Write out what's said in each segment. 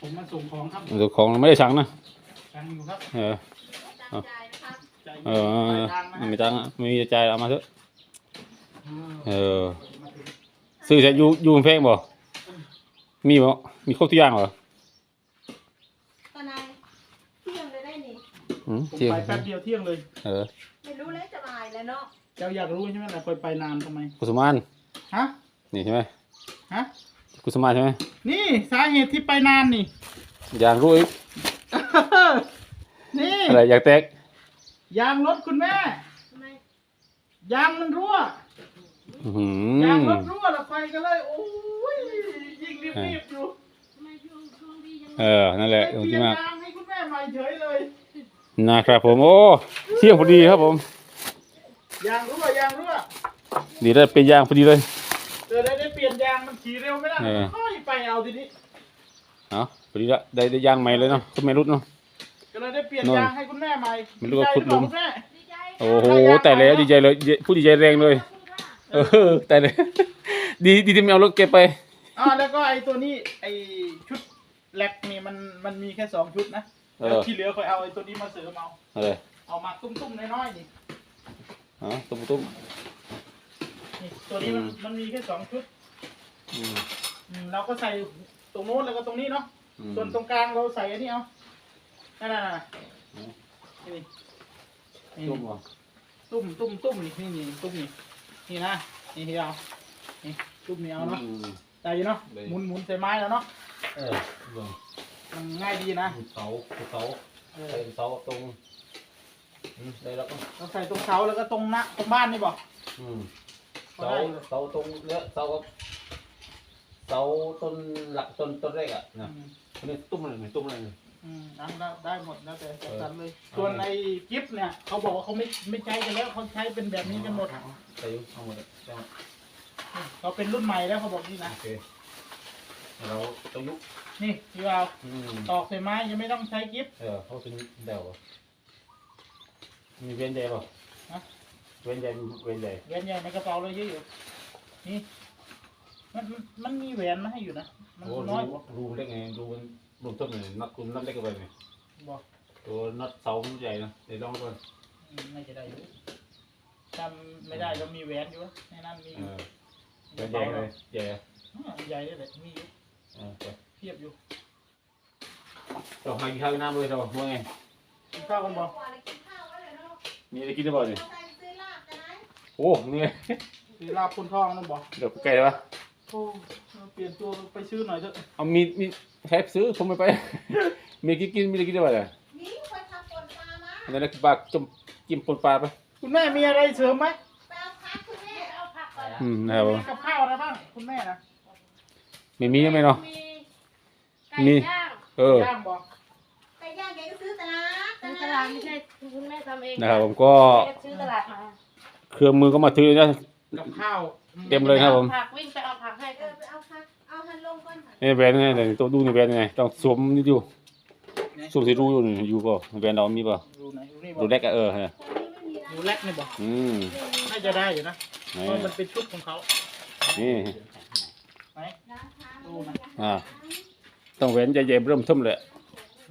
ผมมาส่งของครับเดี๋ยวของไม่ได้สั่งนะสั่งอยู่ครับ เออตามใจนะครับใจเอเย็อนปลายทางนะไม่จ้างอะไม่มีใจายเอามาเถอะอืมเออมาถึงซื้อจะอยู่อยู่กรุงเทพบ่มีบ่มีครบทุกอย่างเหรอตอนนายเที่ยงเลยได้นี่อืมผมเที่ยงไปแป๊บเดียวเที่ยงเลย เออไม่รู้แล้วจะมาอีกแล้วเนาะเจ้าอยากรู้ใช่ไหมล่ะไปไปนานทำไมกุสุมานฮะนี่ใช่ไหมฮะ กุสุมานใช่ไหมนี่สาเหตุที่ไปนานนี่ อยากรู้อีกนี่อะไรอยากแตกยางรถคุณแม่ทำไม Dạ. ยางมันรั่วอื้อหืยางรอถรั่วแล้วไปก็เลยโอ้ยยิงรีบๆอยู่ทำไมช่วงช่วงนี้ยังเออนั่นแหละไปตรงเปลี่ที่ยนมาก ยางให้คุณแม่ใหม่เฉยเลยนะครับผม โอ้เที่ยงพอดีครับผม ยางรั่วยางรั่ว ดีได้เป็นยางพอดีเลย ขี่เร็วไม่ได้เออ ค่อยไปเอาทีนี้ เอาพอดีละได้ได้ยางใหม่เลยเนาะคุณแม่รุดเนาะ ก็เลยได้เปลี่ยนโน่นยางให้คุณแม่ใหม่ไม่รู้ว่าดีใจขุดหลุมรือเปาคุณแม่ดีใจโอ้โหแต่แล้วดีใจเลยพูดดีใจแรงเลย เออแต่เลยดีดีที่ไม่เอารถเก็บไป อ่าแล้วก็ไอ้ตัวนี้ไอ้ชุดแลกนี่มันมันมีแค่สองชุดนะเอแล้วอที่เหลือค่อยเอาไอ้ตัวนี้มาเสริมเอาเอาเลยเอามาตุ้มๆน้อยๆนี่อ๋อตุ้มตุ้ม นี่ตัวนี้มันอืมมันมีแค่สองชุด อืมอืมเราก็ใส่ตรงโน้นแล้วก็ตรงนี้เนาะ อืมส่วนตรงกลางเราใส่อันนี้เอานั่นน่ะอืมนี่นี่ตุ้มเหรอตุ้มตุ้มตุ้มนี่นี่นี่ตุ้มนี่ นี่นะ นี่ที่เอานี่ตุ้มนี่เอาเนาะอืมได้อยู่เนาะ ได้ หมุนหมุนใส่ไม้แล้วเนาะเออลงมันง่ายดีนะ เสาเสาเออใส่เสาตรงอืมได้แล้วก็เราใส่ตรงเสาแล้วก็ตรงหน้าตรงบ้านนี่บอกอืมพอเสาได้เสาตรงเนี้ยเสากับ เสาต้นหลักต้นต้นแรกอะอืนะมอันนี้ตุ้มอะไรเนี่ยตุ้มอะไรเนี่ย อืมได้ได้ได้หมดแล้วแต่จัดสรรเลย เออ ส่วนไอ้กิฟต์เนี่ยเขาบอกว่าเขาไม่ไม่ใช้กันแล้วเขาใช้เป็นแบบนี้กันหมดใส่อยุ่เอาหมดเลยใช่ไหมเขาเป็นรุ่นใหม่แล้วเขาบอกนี่นะโอเคเราต้องยุบนี่ที่เราอืมตอกใส่ไม้ยังไม่ต้องใช้กิฟต์เออเขาเป็นเดวอะมีเวียนใหญ่ป่ะฮะ เวียนใหญ่มีเวียนใหญ่แหวนใหญ่ในกระเป๋าเลยเยอะอยู่นี่ มันมันมันมีแหวนมาให้อยู่นะ มันโอ้น้อยรูรูเล็กไงรูมันรวมต้นเลยนัดคุณนัดเล็กกันไปไหมบอกตัวนัดเสามันใหญ่นะเดี๋ยวลองดูอืมน่าจะได้อยู่ถ้าไม่ได้ก็มีแหวนอยู่ในนั้นมีเออเวียนใหญ่เลยใหญ่อะอ่าใหญ่เลยแหละมีอยู่เออไปเทียบอยู่เราหากินข้าวกินน้ำเลยเราว่าไงกินข้าวกันบอกกินข้าวแล้วเนาะมีอะไรกินได้บ่เนี่ยใส่ซื้อลาบกันไหมโอ้นี่ไงมีลาบคุณทองนั่นบอกเดี๋ยวไกลปะ โอ้เปลี่ยนตัวไปซื้อหน่อยเถอะเอามีมีใครซื้อผมไม่ไป มีกินกินมีอะไรกินได้บ่เนี่ยนี่คนทำปนปลามาอันนั้นปลาจมจิ้มปนปลาไปคุณแม่มีอะไรเสริมไหมไปเอาพักคุณแม่เอาผักก่อนอืมนะครับผมมีกับข้าวอะไรบ้างคุณแม่นะไม่มีใช่ไหมเนาะมีไก่มีย่างเออย่างบอกไก่ย่างแกก็ซื้อตลาดซื้อตลาดไม่ใช่คุณแม่ทำเองนะครับผมก็แม่ซื้อตลาดมาเครื่องมือก็มาถือนะกับข้าว เต็มเลยครับผม ผักวิ่งไปเอาผักให้เอก่ออนไปเอาผักเอาหันลงก่อนค่ะนี่แบรนด์ไงเดี๋ยวต้องดูในแบรนด์ไงต้องสวมนี่อยู่สวมสีรูอยู่นี่อยู่เปล่าแบรนด์เรามีเปล่าดูไหนดูนี่บอดูกแรกอะเออฮะตอนนี้ไม่มีร้านดูแลกนี่บอกอืมน่าจะได้อยู่นะนี่เพราะมันเป็นชุดของเขานี่ไหน ร้านค้าดูนะ อ่าต้องเว้นใจเย็นเริ่มทุ่มเลย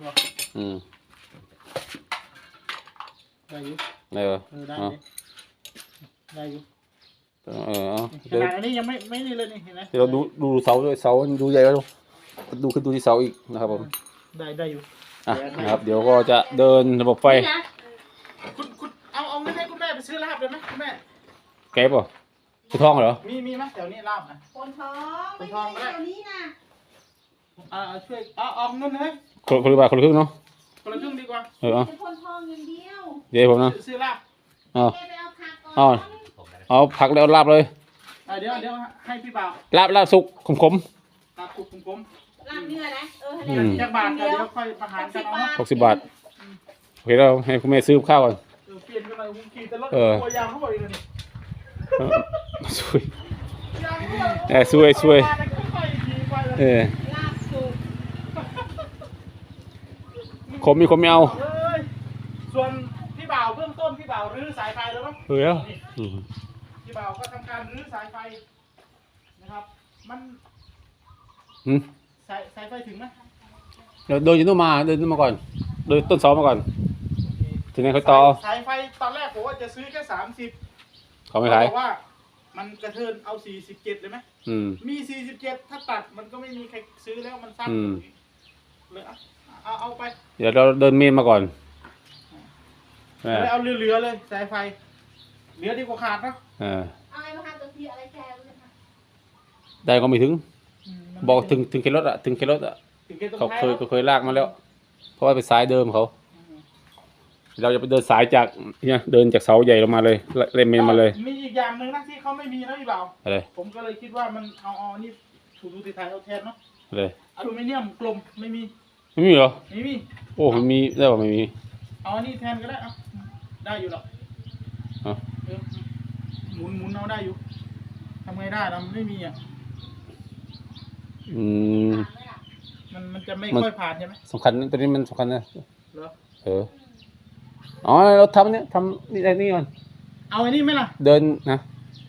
บอกอืมได้อยู่เออ เออได้เอาเลยได้อยู่ เออเอาขเดี๋ยวนาดอันนี้ยังไม่ไม่นี่เลยนี่เห็นไหมเดี๋ยวเราดูดูเสาด้วยเสาดูใหญ่แล้วดูขึ้นดูที่เสาอีกนะครับผมได้ได้อยู่ อะนะครับ เดี๋ยวก็จะเดินระบบไฟนี่นะคุณคุณเอาเอาเงินให้คุณแม่ไปซื้อลาบเลยไหมคุณแม่ แก๊ปป่ะคือทองเหรอมีมีไหมแถวนี้ลาบนะ คนท้องคไม่นท้องก็ใช่ได้เดี๋ยวนี้นะอ่าเอาช่วยเอาเอาเงินให้คนคนละบาทคนละครึ่งเนาะคนละครึ่งดีกว่าเออเอาเป็นคนท้องอย่างเดียวเดี๋ยวผมนะซื้อซื้อลาบเอา แกไปเอาผักก่อนเอา เอาผักแล้วลาบเลยอ่าเดี๋ยวเดี๋ยวให้พี่บ่าวลาบลาบสุกขมขมลาบคุกผมผมลาบเนื้อนะเออให้อืแล้วมจากบาทกันเดี๋ยวค่อยประหารกันเอาเนาะหกสิบบาทโอเคเราให้คุณแม่ซื้อข้าวก่อน เออเปลี่ยนกันเลยผมขี่แต่รถเออ ตัวยางเขาบอกอีกเลยนี่เออสวยยางเขาบอกเออช่วยช่วยค่อยๆขี่ไปเลยเออลาบสุกขมมีขมไม่เอาเอ้ยส่วนพี่บ่าวเบื้องต้นพี่บ่าวรื้อสายไฟแล้วเนาะเฮ้ยเอาอืมพี่ บ่าวก็ทำการรื้อสายไฟนะครับ มันอืมสายสายไฟถึงไหมเดี๋ยวเดินจากนู่นมาเดินนู่นมาก่อนเดินต้นเสามาก่อนโอเคทีนี้เขาต่อสายไฟตอนแรกผมว่าจะซื้อแค่สามสิบเขาไม่ขายบอกว่า มันกระเทินเอาสี่สิบเจ็ดเลยไหมอืม มีสี่สิบเจ็ดถ้าตัดมันก็ไม่มีใครซื้อแล้วมันสั้นอืม เลยเอาเอาเอาไปเดี๋ยวเราเดินเมนมาก่อนเออเลยเอาเหลือๆเลย สายไฟ เหลือดีกว่าขาดนะเออเอาไอ้มาทำตัวทีอะไรแชร์เลยค่ะได้ก็ไม่ถึง มันบอกถึงถึงเครถอะถึงเครถอะถึงแค่ตรงเขาท้ายเคยแล้วเคยลากมาแล้ว เพราะว่าเป็นสายเดิมเขาอืมเราจะไปเดินสายจากเนี่ยเดินจากเสาใหญ่ลงมาเลยเล่นเมนมาเลยมีอีกอย่างหนึ่งนะที่เขาไม่มีนะพี่บ่าวอะไรผมก็เลยคิดว่ามันเอาเอานี่ถูดูติไทยเอาแทนเนาะอะไรอลูมิเนียมกลมไม่มีไม่มีเหรอไม่มีโอ้มันมีได้ป่ะไม่มีเอาอันนี้แทนก็ได้เอาได้อยู่หรอก เอาเออหมุนหมุนเอาได้อยู่ทำไงได้เราไม่มีอะ อืมถามไหมล่ะมันมันจะไม่มัน ค่อยผ่านใช่ไหมสำคัญนะตัวนี้มันสำคัญนะ เหรอ เออ อ๋อ เราทำเนี่ยทำนี่ไอ้นี่ก่อน เอาอันนี้ไหมล่ะ เดินนะ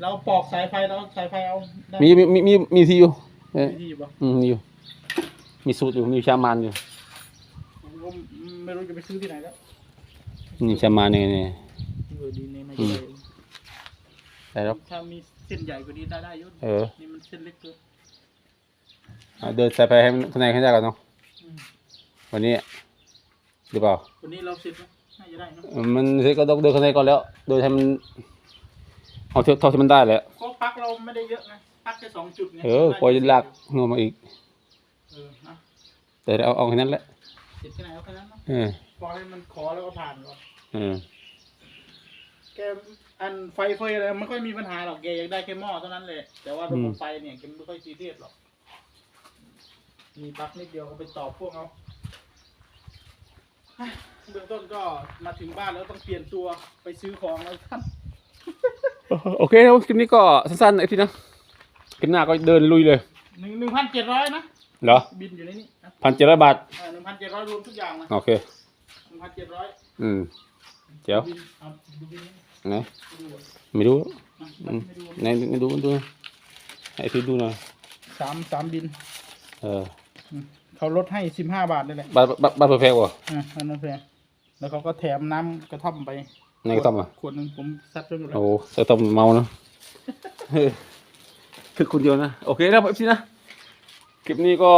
เราปอกสายไฟเราสายไฟเอาได้มีมีมีมีมีที่อยู่เออวิธีอยู่ปะอืมมีอยู่ มีสูตรอยู่ มีชามานอยู่ ผมก็ไม่รู้จะไปซื้อที่ไหนแล้ว นี่ชามานเนี่ยเนี่ย เออดีเนี่ยไม่อืมได้ ได้แล้วถ้ามีเส้นใหญ่กว่านี้ได้ได้อยุ่เออ นี่มันเส้นเล็กเกินเอาเดินสายไปให้มันข้างในข้างในก่อนเนาะอืมวันนี้หรือเปล่าวันนี้เราเสร็จไหมน่าจะได้เนอะเออมันเสร็จก็ต้องเดินข้างในก่อนแล้วเดินให้มันเอาเท่าเท่าที่มันได้แหละก็ปลั๊กเราไม่ได้เยอะนะปลั๊กแค่สองจุดไงเออพอจะลากเงามาอีก เออนะแต่เอาเอาแค่นั้นแหละเสร็จที่ไหนเอาแค่นั้นเนอะเออ ปล่อยให้มันขอแล้วก็ผ่านก่อนเออ แกอันไฟเฟยอะไรไม่ค่อยมีปัญหาหรอกแกอยากได้แค่หม้อเท่านั้นเลย แต่ว่าระบบไฟเนี่ยแกไม่ค่อยซีเรียสหรอก มีปลั๊กนิดเดียวก็ไปต่อพ่วงเอาอะเบื้องต้นก็มาถึงบ้านแล้วต้องเปลี่ยนตัวไปซื้อของแล้วท่านโอเคครับคลิปนี้ก็สั้นๆไอ้พี่นะคลิปหน้าก็เดินลุยเลยหนึ่งหนึ่งพันเจ็ดร้อยนะเหรอบินอยู่ในนี้พันเจ็ดร้อยบาทหนึ่งพันเจ็ดร้อยรวมทุกอย่างนะโอเคหนึ่งพันเจ็ดร้อยอืม เดี๋ยวบินเอาดูบินนี่ไหนดูอะไม่รู้นะอืมไม่ดูไหนไม่ดูดูนะให้พี่ดูหน่อยสามสามบิน เอออืมเขาลดให้สิบห้าบาทเลยแหละบ้านบ้านบ้านเพอร์เฟกต์วะอ่าอันนั้นแพงแล้วเขาก็แถมน้ำกระท่อมไปในกระท่อมอะขวดหนึ่งผมซัดไปหมดแล้วโอ้ใส่ต้มเมาเนอะเออคือคนเดียวนะ โอเคนะครับพี่นะคลิปนี้ก็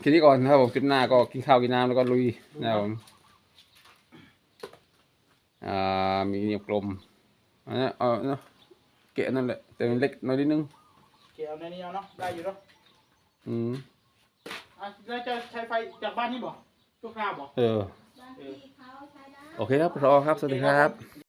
แค่นี้ก่อนนะครับผมคลิปหน้าก็กินข้าวกินน้ำแล้วก็ลุยนะครับผม อ่ามีเหนียวกลมอันนี้เอาเนาะเกะนั่นแหละแต่มันเล็กน้อยนิดนึงเกี่ยวในนี้เอาเนาะได้อยู่เนาะอืมอะแล้วจะใช้ไฟจากบ้านนี่บ่ชั่วคราวบ่เออบางทีเขาใช้ได้ โอเคครับรอครับสวัสดีครับ